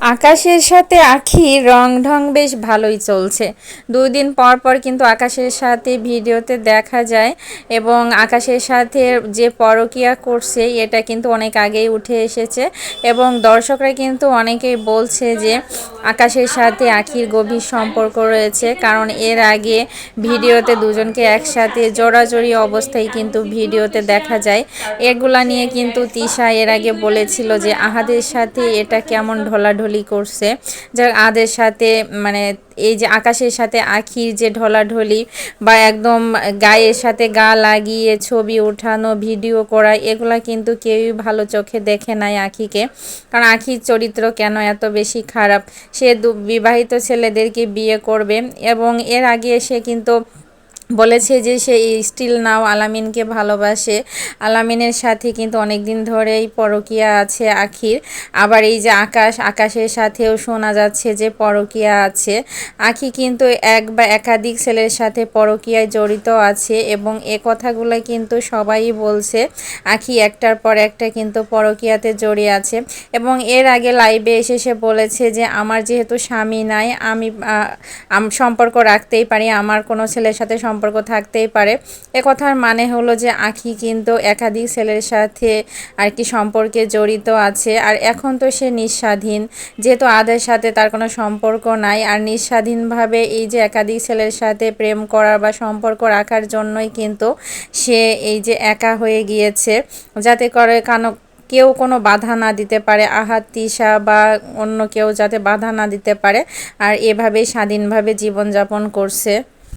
আকাশের সাথে আখি রং ঢং বেশ ভালোই চলছে। দুই দিন পর পর কিন্তু আকাশের সাথে ভিডিওতে দেখা যায় এবং আকাশের সাথে যে পরকিয়া করছে, এটা কিন্তু অনেক আগেই উঠে এসেছে এবং দর্শকরা কিন্তু অনেকেই বলছে যে আকাশের সাথে আখির গভীর সম্পর্ক রয়েছে কারণ এর আগে ভিডিওতে দুজনকে একসাথে জোড়াজড়ি অবস্থায় কিন্তু ভিডিওতে দেখা যায়। এগুলা নিয়ে কিন্তু তিশা এর আগে বলেছিল যে আহাদের সাথে এটা কেমন ঢলাঢলি ঢলাঢলি করছে, যার আদের সাথে মানে এই যে আকাশের সাথে আখির যে ঢলাঢলি বা একদম গায়ের সাথে গা লাগিয়ে ছবি ওঠানো, ভিডিও করা, এগুলা কিন্তু কেউই ভালো চোখে দেখে নাই আখিকে। কারণ আখির চরিত্র কেন এত বেশি খারাপ? সে বিবাহিত ছেলেদেরকে বিয়ে করবে এবং এর আগে সে কিন্তু বলেছে যে সে স্টিল নাও, আলামিনকে ভালোবাসে। আলামিনের সাথে কিন্তু অনেক দিন ধরেই পরকিয়া আছে আখির। আবার এই যে আকাশ, আকাশের সাথেও শোনা যাচ্ছে যে পরকিয়া আছে। আখি কিন্তু এক বা একাধিক ছেলের সাথে পরকিয়ায় জড়িত আছে এবং এ কথাগুলো কিন্তু সবাই বলছে। আখি একটার পর একটা কিন্তু পরকিয়াতে জড়িয়ে আছে এবং এর আগে লাইভে এসে সে বলেছে যে, আমার যেহেতু স্বামী নাই আমি, সম্পর্ক রাখতেই পারি, আমার কোনো ছেলের সাথে সম্পর্ক সম্পর্ক থাকতেই পারে। কথার মানে হলো যে আখি কিন্তু একাধিক ছেলের সাথে আর কি সম্পর্কে জড়িত আছে। আর এখন তো সে নিঃস্বাধীন, যেহেতু আদের সাথে তার কোনো সম্পর্ক নাই। আর নিঃস্বাধীনভাবে এই যে একাধিক ছেলের সাথে প্রেম করার বা সম্পর্ক রাখার জন্যই কিন্তু সে এই যে একা হয়ে গিয়েছে। যাতে করে কানো, কেউ কোনো বাধা না দিতে পারে, আহাত তিসা বা অন্য কেউ যাতে বাধা না দিতে পারে। আর এভাবেই স্বাধীনভাবে জীবনযাপন করছে।